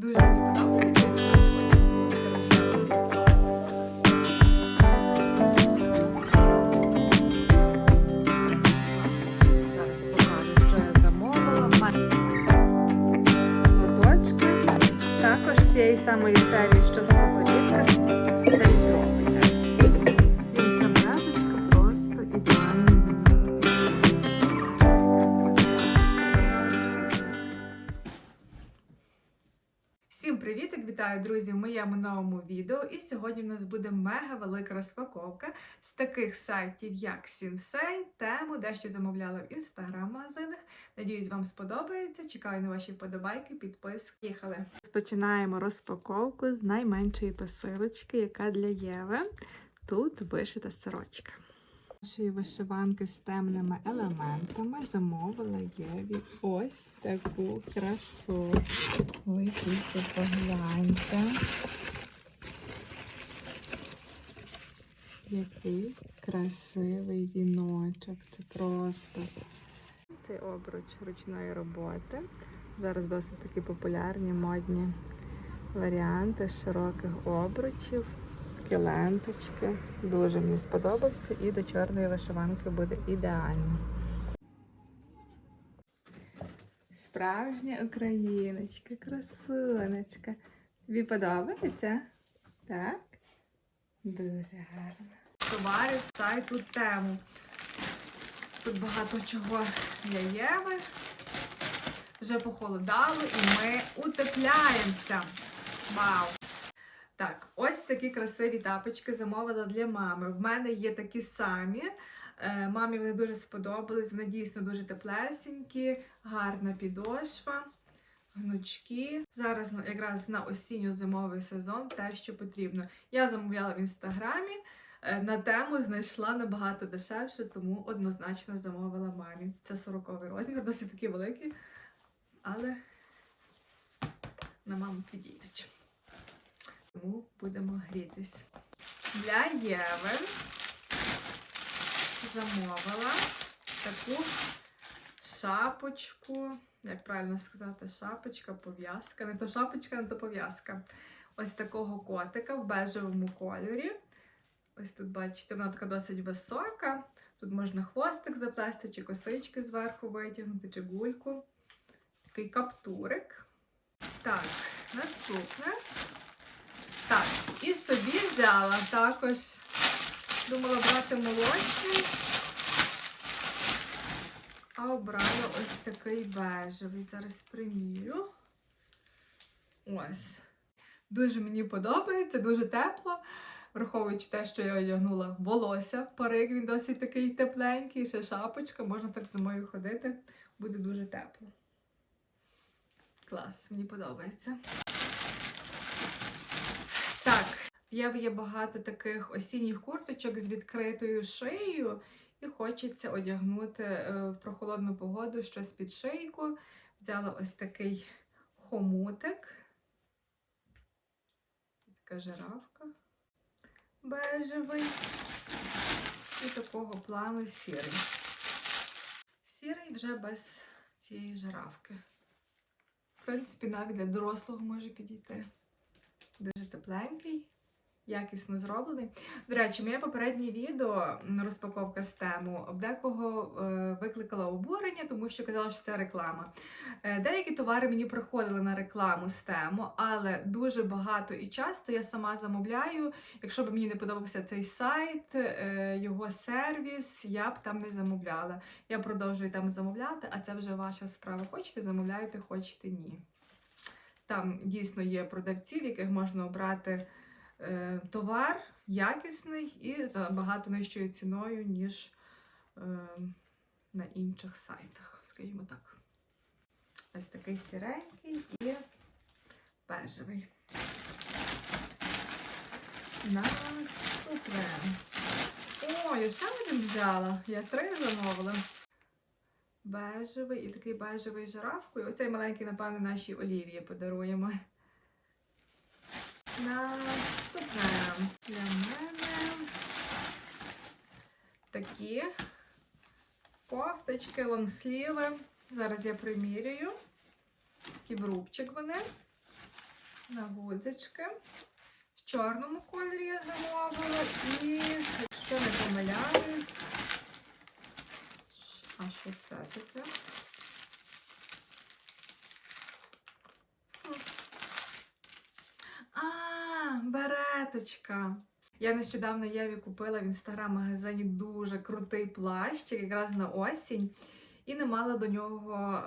Дуже мені подобається. Зараз покажу, що я замовила. В. Також з цієї самої серії, що сковорідка, Вітаю, друзі, в моєму новому відео. І сьогодні в нас буде мега велика розпаковка з таких сайтів, як Сінсей, тему, дещо замовляла в інстаграм-магазинах. Надіюсь, вам сподобається. Чекаю на ваші вподобайки, підписку. Їхали. Розпочинаємо розпаковку з найменшої посилочки, яка для Єви. Тут вишита сорочка. Нашої вишиванки з темними елементами замовила Єві ось таку красу. Ви тільки погляньте. Який красивий віночок. Це просто цей обруч ручної роботи. Зараз досить такі популярні модні варіанти широких обручів. Такі ленточки. Дуже мені сподобався і до чорної вишиванки буде ідеально. Справжня україночка, красунечка. Тобі подобається? Так? Дуже гарно. Товарів сайту тему. Тут багато чого для Єви. Вже похолодало і ми утепляємося. Вау! Так, ось такі красиві тапочки замовила для мами. В мене є такі самі. Е, Мамі вони дуже сподобались, вони дійсно дуже теплесенькі, гарна підошва, гнучки. Зараз якраз на осінньо-зимовий сезон те, що потрібно. Я замовляла в інстаграмі. е, На тему знайшла набагато дешевше, тому однозначно замовила мамі. Це 40 розмір, досить такий великий, але на маму підійдуть. Тому будемо грітись. Для Єви замовила таку шапочку. Як правильно сказати, шапочка, пов'язка. Не то шапочка, не то пов'язка. Ось такого котика в бежевому кольорі. Ось тут, бачите, вона така досить висока. Тут можна хвостик заплести, чи косички зверху витягнути, чи гульку. Такий каптурик. Так, наступне. Так, і собі взяла також. Думала брати молочний, а обрала ось такий бежевий. Зараз примірю. Ось. Дуже мені подобається, дуже тепло. Враховуючи те, що я одягнула волосся, парик, він досить такий тепленький, ще шапочка, можна так зимою ходити, буде дуже тепло. Клас, мені подобається. Так, в є багато таких осінніх курточок з відкритою шиєю, і хочеться одягнути е, в прохолодну погоду щось під шийку. Взяла ось такий хомутик. Така жирафка бежевий. І такого плану сірий. Сірий вже без цієї жирафки. В принципі, навіть для дорослого може підійти. Дуже тепленький, якісно зроблений. До речі, моє попереднє відео розпаковка з тему в декого е, викликала обурення, тому що казала, що це реклама. Е, деякі товари мені приходили на рекламу з тему, але дуже багато і часто я сама замовляю. Якщо б мені не подобався цей сайт, е, його сервіс, я б там не замовляла. Я продовжую там замовляти, а це вже ваша справа. Хочете, замовляєте, хочете ні. Там дійсно є продавці, в яких можна обрати товар якісний і за багато нижчою ціною, ніж е, на інших сайтах, скажімо так. Ось такий сіренький і бежевий. Наступне. О, я ще один взяла. Я три замовила. Бежевий і такий бежевий жирафкою. Оцей маленький, напевно, нашій Олівії подаруємо. Наступне для мене такі кофточки, лонгсліви. Зараз я примірюю. Такий в вони. на гудзички. В чорному кольорі я замовила і, якщо не помиляюсь, а що це таке? Хм. А, береточка. Я нещодавно Єві купила в інстаграм-магазині дуже крутий плащик, якраз на осінь, і не мала до нього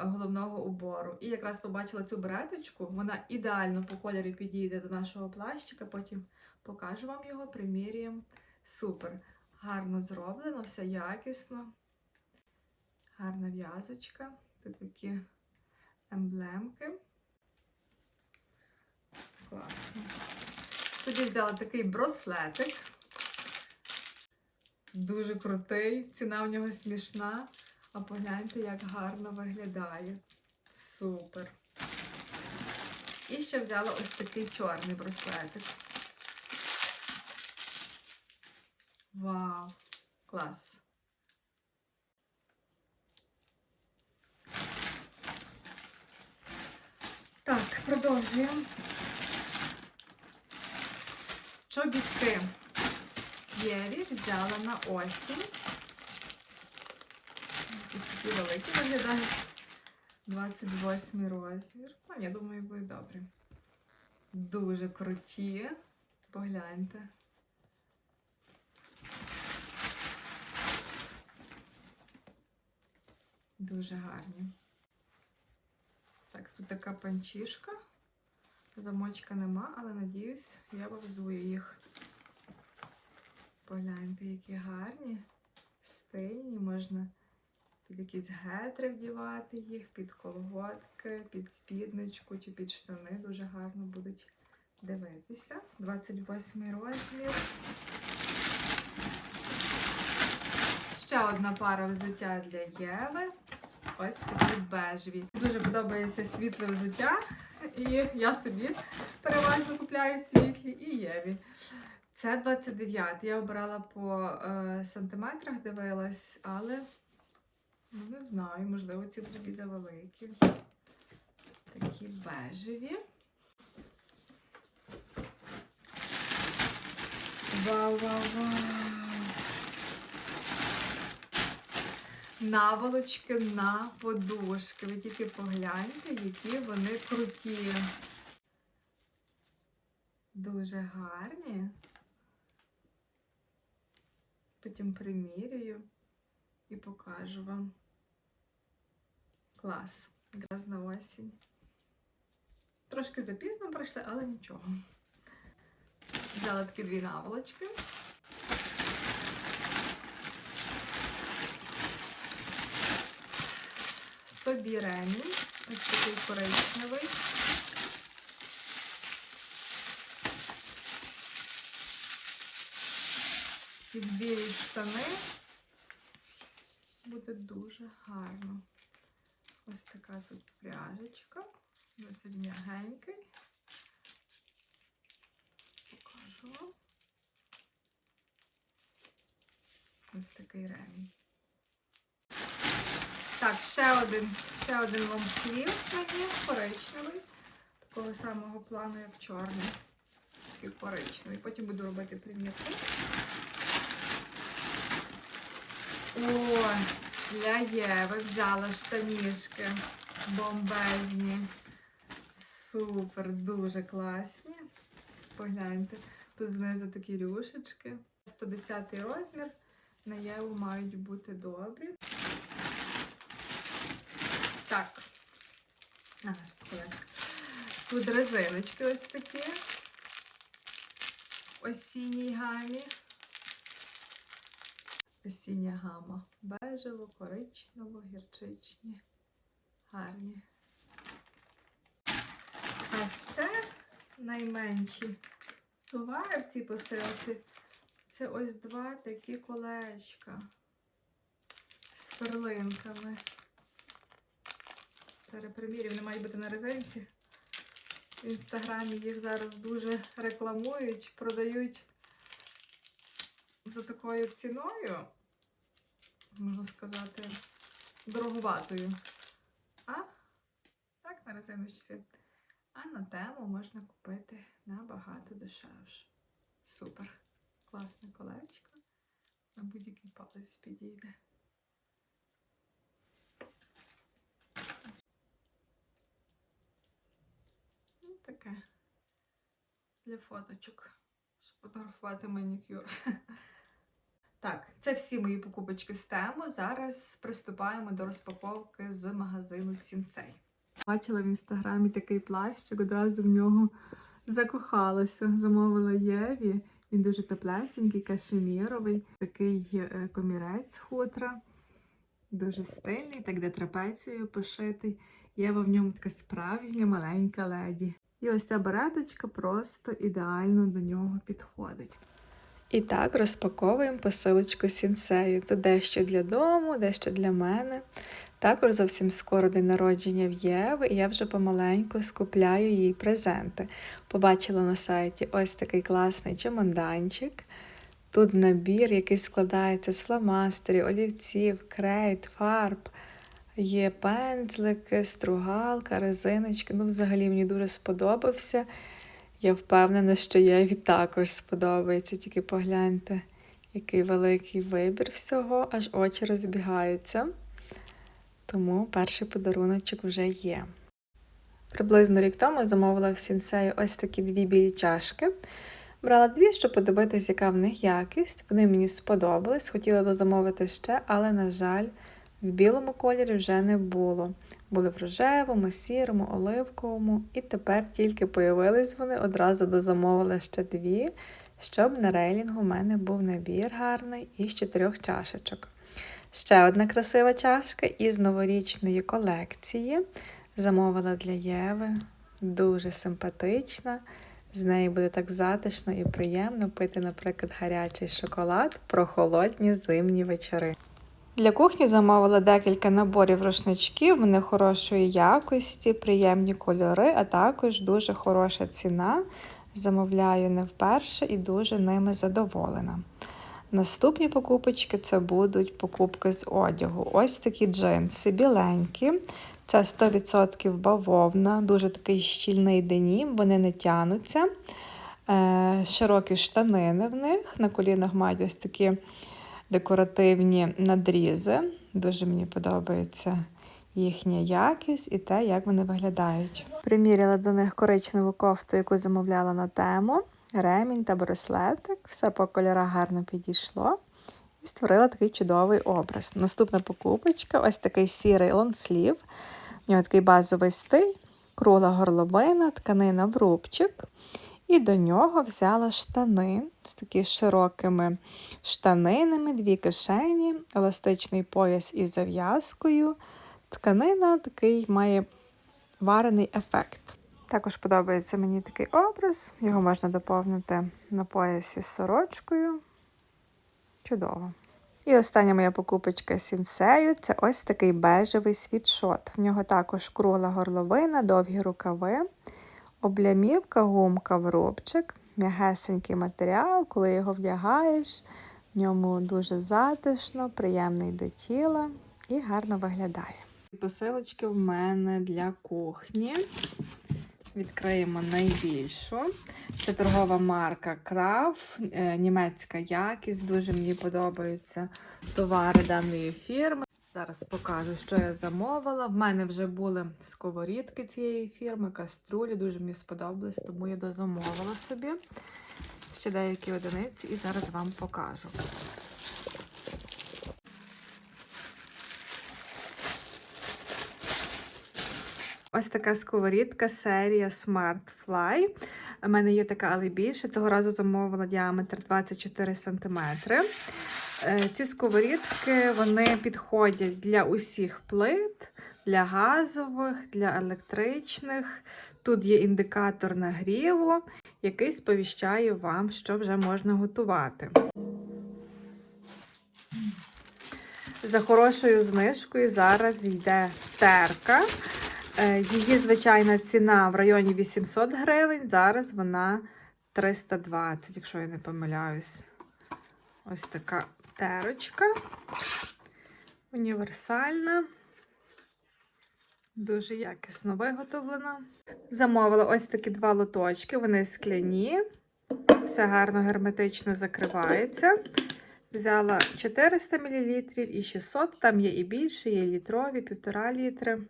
головного убору. І якраз побачила цю береточку, вона ідеально по кольорі підійде до нашого плащика, потім покажу вам його, примірюємо. Супер. Гарно зроблено, все якісно. Гарна в'язочка. Тут такі емблемки. Класно. Собі взяла такий браслетик. Дуже крутий. Ціна в нього смішна. А погляньте, як гарно виглядає. Супер. І ще взяла ось такий чорний браслетик. Вау! Клас! Так, продовжуємо. Чобітки Єві взяла на осінь. Якісь такі великі виглядають. 28 розмір. Ну, я думаю, буде добре. Дуже круті. Погляньте. Дуже гарні. Так, тут така панчішка. Замочка нема, але надіюсь, я повзую їх. Погляньте, які гарні, стильні, можна під якісь гетри вдівати їх, під колготки, під спідничку чи під штани. Дуже гарно будуть дивитися. 28 розмір. Ще одна пара взуття для Єви. Ось такі бежеві. Дуже подобається світле взуття. І я собі переважно купляю світлі і Єві. Це 29. Я обирала по е, сантиметрах, дивилась, але ну, не знаю, можливо, ці будуть завеликі. Такі бежеві. Вау, вау, вау! Наволочки на подушки. Ви тільки погляньте, які вони круті. Дуже гарні. Потім примірюю і покажу вам. Клас. Якраз на осінь. Трошки запізно пройшли, але нічого. Взяла такі дві наволочки. Собі ремінь. Ось такий коричневий. Під білі штани буде дуже гарно. Ось така тут пряжечка. Досить м'ягенький. Покажу вам. Ось такий ремінь. Так, ще один, ще один вам слів мені коричневий. Такого самого плану, як чорний. Такий коричневий. Потім буду робити примірки. О, для Єви взяла штанішки. Бомбезні. Супер, дуже класні. Погляньте. Тут знизу такі рюшечки. 110 розмір. На Єву мають бути добрі. Так. Ага, колечко. Тут резиночки ось такі. Осінній гамі. Осіння гама. Бежево, коричнево, гірчичні. Гарні. А ще найменші товари в цій посилці. Це ось два такі колечка з перлинками. Зараз примірів, вони мають бути на резинці. В інстаграмі їх зараз дуже рекламують, продають за такою ціною, можна сказати, дороговатою. А так, на резиночці А на тему можна купити набагато дешевше. Супер. Класне колечко. На будь-який палець підійде. Таке. Для фоточок. Щоб фотографувати манікюр. Так, це всі мої покупочки з тему. Зараз приступаємо до розпаковки з магазину Сінцей. Бачила в інстаграмі такий плащик, одразу в нього закохалася. Замовила Єві. Він дуже теплесенький, кашеміровий, такий е, комірець хутра, дуже стильний, так де трапецією пошитий. Єва в ньому така справжня маленька леді. І ось ця береточка просто ідеально до нього підходить. І так розпаковуємо посилочку сінсею. Це дещо для дому, дещо для мене. Також зовсім скоро день народження в Єви, і я вже помаленьку скупляю їй презенти. Побачила на сайті ось такий класний чемоданчик. Тут набір, який складається з фломастерів, олівців, крейт, фарб. Є пензлики, стругалка, резиночки. Ну, взагалі мені дуже сподобався. Я впевнена, що Єві також сподобається, тільки погляньте, який великий вибір всього, аж очі розбігаються. Тому перший подаруночок вже є. Приблизно рік тому замовила в сінсею ось такі дві білі чашки. Брала дві, щоб подивитись, яка в них якість. Вони мені сподобались, хотіла дозамовити ще, але, на жаль, в білому кольорі вже не було. Були в рожевому, сірому, оливковому, і тепер тільки появились вони, одразу дозамовила ще дві, щоб на рейлінгу в мене був набір гарний із чотирьох чашечок. Ще одна красива чашка із новорічної колекції. Замовила для Єви. Дуже симпатична. З неї буде так затишно і приємно пити, наприклад, гарячий шоколад про холодні зимні вечори. Для кухні замовила декілька наборів рушничків, вони хорошої якості, приємні кольори, а також дуже хороша ціна. Замовляю не вперше і дуже ними задоволена. Наступні покупочки це будуть покупки з одягу. Ось такі джинси біленькі. Це 100% бавовна, дуже такий щільний денім, вони не тянуться. Е, широкі штанини в них. На колінах мають ось такі декоративні надрізи. Дуже мені подобається їхня якість і те, як вони виглядають. Приміряла до них коричневу кофту, яку замовляла на тему, ремінь та браслетик. Все по кольорах гарно підійшло. І створила такий чудовий образ. Наступна покупочка ось такий сірий лонслів. У нього такий базовий стиль, кругла горловина, тканина в рубчик. І до нього взяла штани з такими широкими штанинами, дві кишені, еластичний пояс із зав'язкою. Тканина такий має варений ефект. Також подобається мені такий образ, його можна доповнити на поясі з сорочкою. Чудово. І остання моя покупочка сінсею це ось такий бежевий світшот. В нього також кругла горловина, довгі рукави. Облямівка, гумка в рубчик, м'ягесенький матеріал, коли його вдягаєш, в ньому дуже затишно, приємний до тіла і гарно виглядає. Посилочки в мене для кухні. Відкриємо найбільшу. Це торгова марка Крав, німецька якість. Дуже мені подобаються товари даної фірми. Зараз покажу, що я замовила. В мене вже були сковорідки цієї фірми, каструлі. Дуже мені сподобались, тому я дозамовила собі ще деякі одиниці і зараз вам покажу. Ось така сковорідка серія Smart Fly. У мене є така, але більше. Цього разу замовила діаметр 24 см. Ці сковорідки вони підходять для усіх плит, для газових, для електричних. Тут є індикатор нагріву, який сповіщає вам, що вже можна готувати. За хорошою знижкою зараз йде терка. Її звичайна ціна в районі 800 гривень, зараз вона 320, якщо я не помиляюсь. Ось така терочка. Універсальна. Дуже якісно виготовлено. Замовила ось такі два лоточки, вони скляні, все гарно герметично закривається. Взяла 400 мл і 600, там є і більше, є літрові, півтора літри.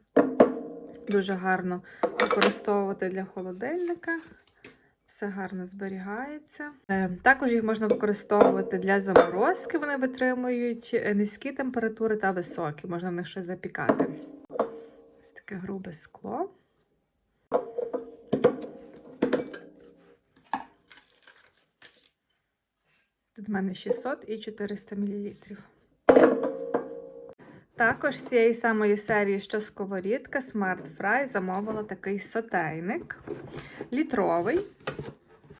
Дуже гарно використовувати для холодильника. Все гарно зберігається. Е, Також їх можна використовувати для заморозки. Вони витримують е, низькі температури та високі. Можна в них щось запікати. Ось таке грубе скло. Тут в мене 600 і 400 мл. Також з цієї самої серії, що сковорідка Smart Fry, замовила такий сотейник літровий.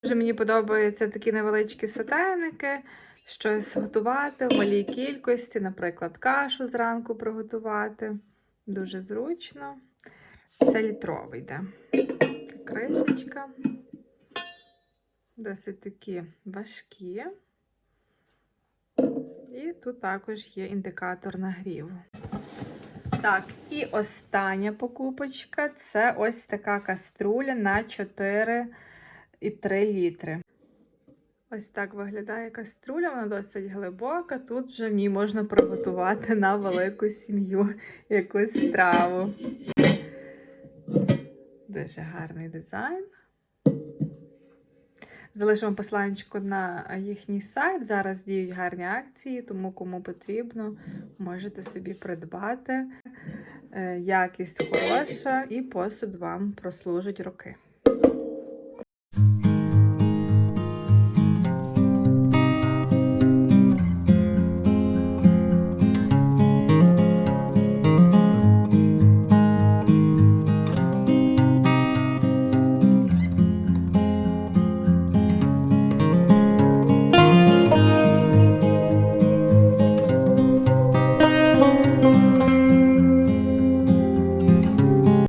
Дуже мені подобаються такі невеличкі сотейники, щось готувати в малій кількості, наприклад, кашу зранку приготувати. Дуже зручно. Це літровий йде. Кришечка. Досить такі важкі. І тут також є індикатор нагріву. Так, і остання покупочка це ось така каструля на 4,3 літри. Ось так виглядає каструля, вона досить глибока. Тут вже в ній можна приготувати на велику сім'ю якусь страву. Дуже гарний дизайн. Залишимо посланчику на їхній сайт. Зараз діють гарні акції, тому кому потрібно, можете собі придбати. Е, Якість хороша і посуд вам прослужить роки.